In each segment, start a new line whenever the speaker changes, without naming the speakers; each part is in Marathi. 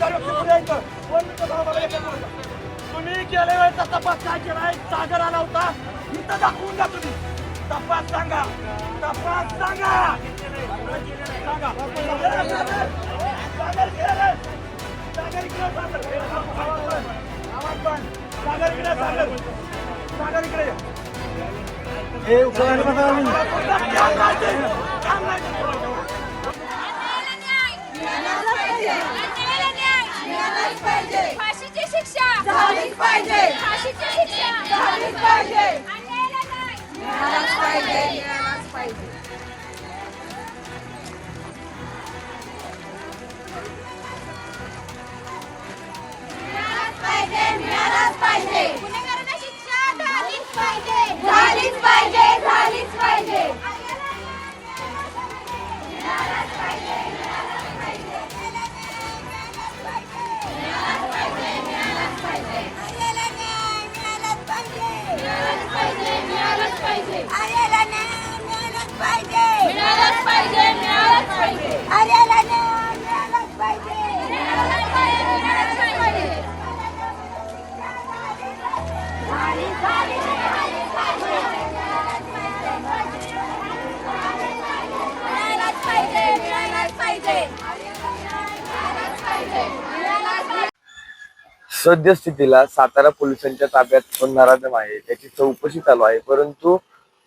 तुम्ही जबाबदारी व्यक्त पुढे यायचं. दोन मिनिटं थांबा, मला एकच बोलू द्या. तुम्ही गेल्या वेळेचा तपास काय केलाय सागर आला होता इथं दाखवून द्या तुम्ही तपास सांगा तपास सांगा सांगा सागर केलं. सागर इकडे सागर. आवाज बंद. सागर इकडे सागर सागर इकडे ये.
हे उकळायला बघा आम्ही.
काम नाही ते. काम नाही ते.
फाशीची शिक्षा
झालीच पाहिजे. झालीच पाहिजे. मिळालाच पाहिजे मिळालाच पाहिजे. मिळालाच पाहिजे
गुन्हेगारांना शिक्षा झालीच पाहिजे.
झालीच पाहिजे.
सद्यस्थितीला सातारा पोलिसांच्या ताब्यात नराधम आहे त्याची चौकशी चालू आहे. परंतु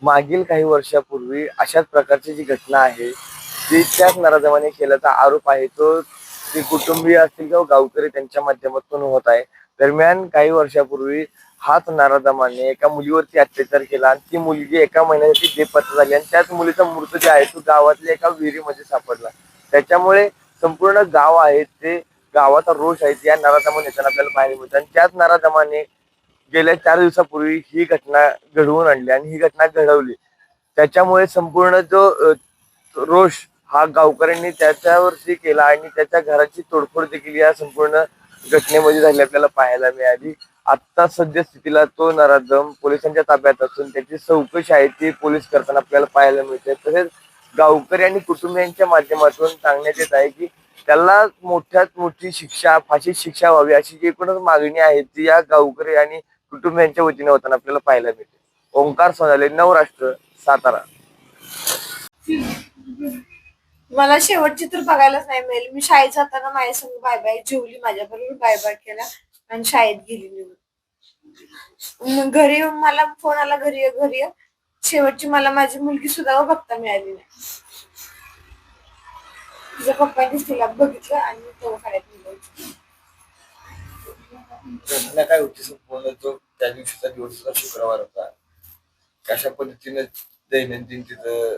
मागील काही वर्षापूर्वी अशाच प्रकारची जी घटना आहे ती त्याच नराधमाने केल्याचा आरोप आहे. तो ते कुटुंबीय असतील किंवा गावकरी त्यांच्या माध्यमातून होत आहे. दरम्यान काही वर्षापूर्वी हाच नाराधमाने एका मुलीवरती अत्याचार केला आणि ती मुलगी एका महिन्यासाठी बेपत्ता झाली आणि त्याच मुलीचा मृतदेह आहे तो गावातल्या एका विहिरीमध्ये सापडला. त्याच्यामुळे संपूर्ण गाव आहे ते गावाचा रोष आहे या नराधमान याच्यानं आपल्याला पाहायला मिळतं. आणि त्याच नराधमाने गेल्या चार दिवसापूर्वी ही घटना घडवून आणली आणि ही घटना घडवली. त्याच्यामुळे संपूर्ण जो रोष हा गावकऱ्यांनी त्याच्यावरती केला आणि त्याच्या घराची तोडफोड देखील या संपूर्ण घटनेमध्ये झाली आपल्याला पाहायला मिळाली. आता सद्यस्थितीला तो नराधम पोलिसांच्या ताब्यात असून त्याची चौकशी आहे ती पोलीस करताना आपल्याला पाहायला मिळते. तसेच गावकरी आणि कुटुंबियांच्या माध्यमातून सांगण्यात येत आहे की त्याला मोठ्यात मोठी शिक्षा फाशी शिक्षा व्हावी अशी जी एकूणच मागणी आहे ती या गावकरी आणि कुटुंबियांच्या वतीने होताना आपल्याला पाहायला मिळते. ओंकार सोनाले नवराष्ट्र सातारा.
मला शेवटची तर बघायलाच नाही मिळेल. मी शाळेत जाताना माझ्या संग बाय बाय जेवली माझ्या बरोबर बाय बाय केला आणि शाळेत गेली निघून. घरी मला फोन आला घरी ये, घरी ये. शेवटची मला माझी मुलगी सुद्धा बघता मिळाली नाही. तिच्या पप्पांनी तिला बघितलं आणि दवाखान्यात नेलं
घटना काय होती संपूर्ण? जो त्या दिवशीचा दिवसचा शुक्रवार होता. कशा पद्धतीने दैनंदिन तिथं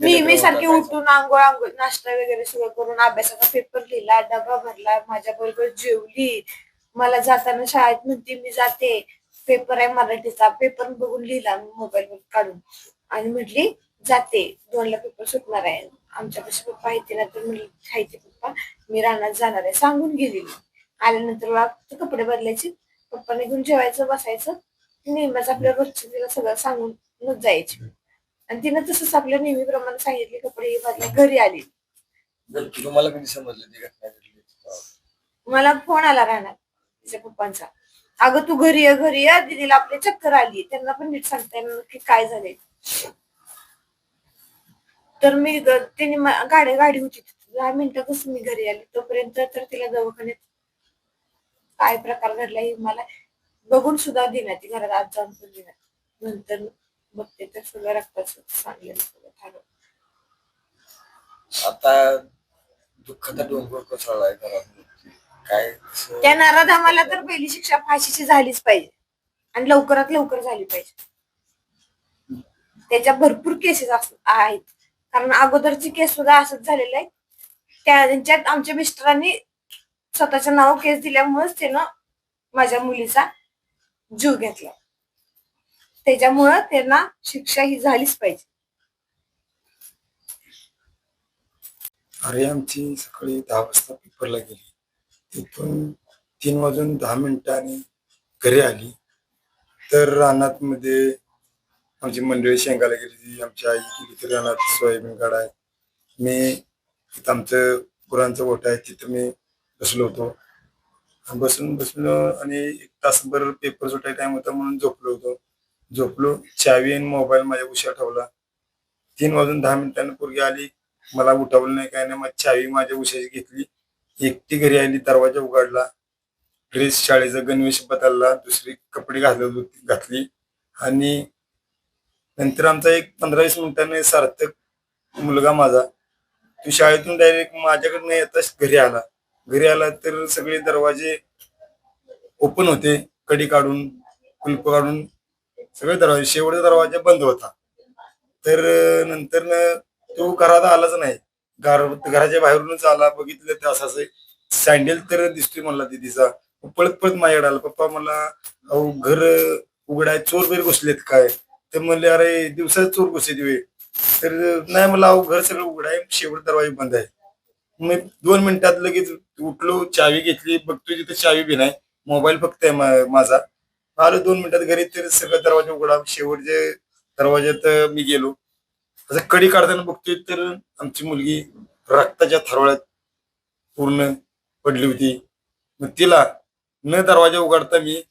नेहमी सारखी उठून आंघोळ आंघोळ नाश्ता वगैरे सगळं करून अभ्यासाचा पेपर लिहिला डबा भरला माझ्या बरोबर जेवली. मला जाताना शाळेत म्हणते मी जाते. पेपर आहे मराठीचा. पेपर बघून लिहिला मोबाईल वर काढून. आणि म्हटली जाते. दोनला पेपर सुटणार आहे. आमच्यापाशी पप्पा येते ना तर म्हणली खायचे पप्पा. मी रानात जाणार आहे. सांगून गेलेली. आल्यानंतर मला फक्त कपडे बदलायचे? पप्पाने घेऊन जेवायचं बसायचं? नेहमीच आपल्या रोजचं तिला सगळं सांगूनच जायचे. आणि तिनं तसंच आपल्या नेहमीप्रमाणे सांगितले कपडे बदला घरी आली.
जर तुम्हाला कधी समजलं ती घटना घडली
मला फोन आला राहणार तिच्या पप्पांचा. अगं तू घरी ये घरी ये. दिदीला आपली चक्कर आली. त्यांना पण नीट सांगता येणार की काय झालंय. तर मी मा- गाडी गाडी होती. दहा मिनिटातच मी घरी आले. तोपर्यंत तर तिला दवाखान्यात काय प्रकार घडला हे मला बघून सुद्धा देण्यात ती घरात. आज जाऊन पण देण्यात नंतर बघते तर सगळं रक्ताचं सांगलेलं सगळं ठरवलं
आता दुःखाचा डोंगर कोसळलाय घरात. काय
त्या नराधामाला तर पहिली शिक्षा फाशीची झालीच पाहिजे. आणि लवकरात लवकर झाली पाहिजे. त्याच्या भरपूर केसेस आहेत. कारण अगोदरची केस सुद्धा असंच झालेलं आहे त्या त्यांच्यात आमच्या मिस्टरांनी स्वतःच्या नाव केस दिल्यामुळेच त्यानं माझ्या मुलीचा जीव घेतला. त्याच्यामुळं त्यांना शिक्षा ही झालीच पाहिजे.
अरे आमची सकाळी दहा वाजता पेपरला गेली. तिथून तीन वाजून दहा मिनिटांनी घरी आली. तर रानात मध्ये आमची मंडळी शेंगाला गेली ती आमची आई गेली तर रानात सोयाबीन काढाय. मी तिथं आमचं गुरांचं गोठा आहे तिथं मी बसलो होतो. बसून बसलो आणि एक तासभर पेपर सुटायचा टाइम होता म्हणून झोपलो होतो. झोपलो चावी आणि मोबाईल माझ्या उशा ठेवला. तीन वाजून दहा मिनिटांनी पोरगी आली. मला उठवलं नाही काय नाही मग चावी माझ्या उशाची घेतली. एकटी घरी आली दरवाजा उघडला. ड्रेस शाळेचा गणवेश बदलला. दुसरी कपडे घालत घातली. आणि नंतर आमचा एक पंधरा वीस मिनिटांनी सार्थक मुलगा माझा. तो शाळेतून डायरेक्ट माझ्याकडनं येताच घरी आला. घरी आला तर सगळे दरवाजे ओपन होते. कडी काढून कुलप काढून सगळे दरवाजे शेवटचा दरवाजा बंद होता. तर नंतर तो घरात आलाच नाही. घर घराच्या बाहेरूनच आला बघितलं तर असं असं सँडल तर दिसतोय मला दिदीचा. पळत पळत माझ्याकडे आला. पप्पा मला अहो घर उघडाय चोर बेर घुसलेत काय? तर म्हणले अरे दिवसात चोर घुसे दिवे. तर नाही मला अहो घर सगळं उघड आहे. शेवट दरवाजा बंद आहे. मी दोन मिनिटात लगेच उठलो चावी घेतली. बघतोय तिथे चावी बी नाही. मोबाईल फक्त आहे मा- माझा. आलो दोन मिनिटात घरी तर सगळं दरवाजा उघडा. शेवटचे दरवाज्यात मी गेलो. असं कडी काढताना बघतोय तर आमची मुलगी रक्ताच्या थरवळ्यात पूर्ण पडली होती. मग तिला न दरवाजा उघडता मी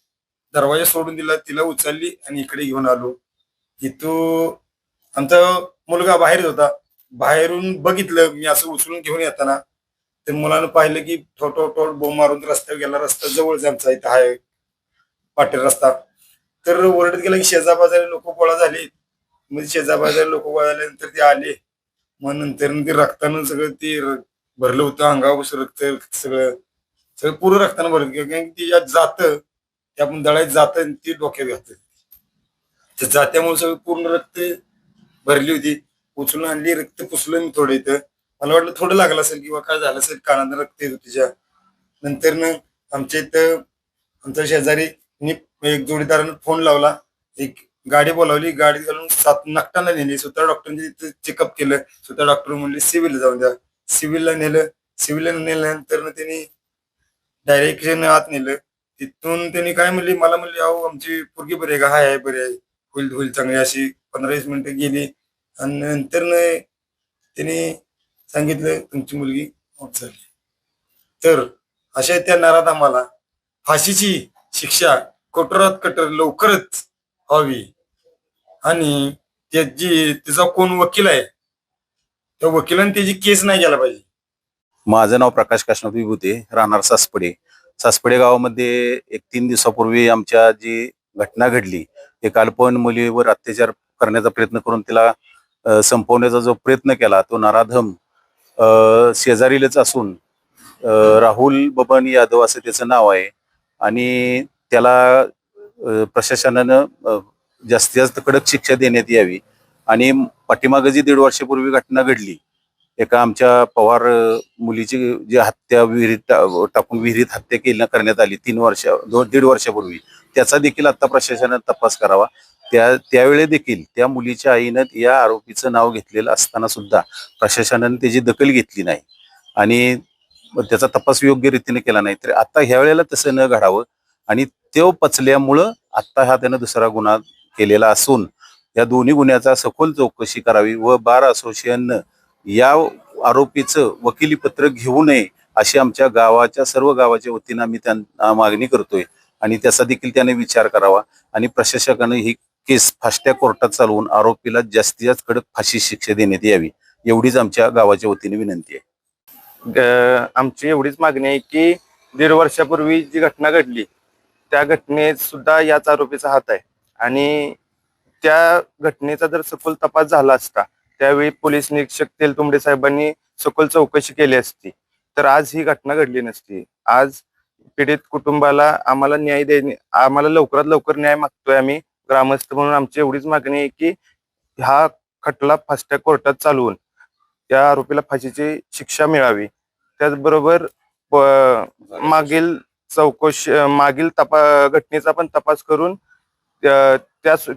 दरवाजा सोडून दिला. तिला उचलली आणि इकडे घेऊन आलो. की तू आमचा मुलगा बाहेरच होता. बाहेरून बघितलं मी असं उचलून घेऊन येताना. ते मुलानं पाहिलं की ठोटो ठोट बो मारून रस्त्यावर गेला. रस्ता जवळच आमचा इथं आहे पाटील रस्ता. तर ओरडत गेला की शेजाबाजारी लोक गोळा झाले. म्हणजे शेजाबाजारी लोक गोळा झाल्यानंतर ते आले. मग नंतर ते रक्तानं सगळं ते भरलं होतं अंगावर रक्त सगळं. सगळं पूर्ण रक्तानं भरलं कारण की यात जात ते आपण दळायत जात ते डोक्यात घालतं त्या जात्यामुळे सगळं पूर्ण रक्त भरली होती. उचलून आणली रक्त पुसलं मी थोडं इथं. मला वाटलं थोडं लागलं असेल किंवा काय झालं असेल कानात रक्त येत तिच्या. नंतर न आमच्या इथं आमच्या शेजारी एक जोडीदारानं फोन लावला. एक गाडी बोलावली. गाडी घालून सात नागटाला नेली. स्वतः डॉक्टरांनी तिथं चेकअप केलं. स्वतः डॉक्टर म्हणले सिव्हिल जाऊन द्या. सिव्हिलला नेलं. सिव्हिलला नेल्यानंतर त्यांनी डायरेक्ट आत नेलं. तिथून त्यांनी काय म्हणले? मला म्हणले अहो आमची पोरगी बरी आहे का? हाय हाय बरी आहे. होईल होईल चांगली अशी पंधरा वीस मिनिटं गेली. आणि नंतर त्याने सांगितलं तुमची मुलगी मौत झाली. तर अशा त्या नरात आम्हाला. फाशीची शिक्षा कठोरात कठोर लवकरच व्हावी. आणि त्याची तिचा कोण वकील आहे त्या वकिलाने त्याची केस नाही गेला पाहिजे.
माझं नाव प्रकाश काशनाथ विभूते राहणार सासपडे. सासपडे गावामध्ये एक तीन दिवसापूर्वी आमच्या जी घटना घडली एक अल्पवयीन मुलीवर अत्याचार करण्याचा प्रयत्न करून तिला संपवण्याचा जो प्रयत्न केला तो नराधम शेजारीलच असून राहुल बबन यादव असं त्याचं नाव आहे. आणि त्याला प्रशासनानं जास्तीत जास्त कडक शिक्षा देण्यात यावी. आणि पाठीमागं जी दीड वर्षापूर्वी घटना घडली एका आमच्या पवार मुलीची जी हत्या विहिरीत टा- टाकून विहिरीत हत्या केली करण्यात आली तीन वर्ष दोन दीड वर्षापूर्वी. त्याचा देखील आता प्रशासनाने तपास करावा. त्या त्यावेळी देखील त्या मुलीच्या आईनं या आरोपीचं नाव घेतलेलं असताना सुद्धा प्रशासनाने त्याची दखल घेतली नाही. आणि त्याचा तपास योग्य रीतीने केला नाही. तर आता ह्या वेळेला तसं न घडावं आणि तो पचल्यामुळं आता हा त्यानं दुसरा गुन्हा केलेला असून या दोन्ही गुन्ह्याचा सखोल चौकशी करावी व बार असोसिएशननं या आरोपीचं वकिली पत्र घेऊ नये अशी आमच्या गावाच्या सर्व गावाच्या वतीनं आम्ही त्यांना मागणी करतोय. आणि त्याचा देखील त्याने विचार करावा. आणि प्रशासकानं ही केस फास्ट्या कोर्टात चालवून आरोपीला जास्तीत जास्त कडक फाशी शिक्षा देण्यात यावी. एवढीच आमच्या गावाच्या वतीने विनंती आहे.
आमची एवढीच मागणी आहे की दीड वर्षापूर्वी जी घटना घडली त्या घटनेत सुद्धा याच आरोपीचा हात आहे. आणि त्या घटनेचा जर सखोल तपास झाला असता त्यावेळी पोलीस निरीक्षक तेलतुंबडे साहेबांनी सखोल चौकशी केली असती. तर आज ही घटना घडली नसती. आज पीडित कुटुंबाला आम्हाला न्याय देणे आम्हाला लवकरात लवकर न्याय मागतोय आम्ही ग्रामस्थ म्हणून आमची एवढीच मागणी आहे की हा खटला फास्टॅग कोर्टात चालवून त्या आरोपीला फाशीची शिक्षा मिळावी. त्याचबरोबर मागील चौकशी मागील तपा घटनेचा पण तपास करून त्या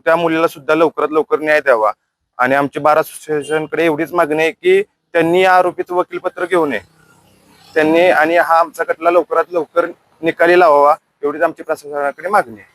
त्या मुलीला सुद्धा लवकरात लवकर न्याय द्यावा. आणि आमची बार असोसिएशनकडे एवढीच मागणी आहे की त्यांनी या आरोपीचं वकीलपत्र घेऊ नये त्यांनी आणि हा आमचा खटला लवकरात लवकर निकाली लावावा एवढीच आमची प्रशासनाकडे मागणी आहे.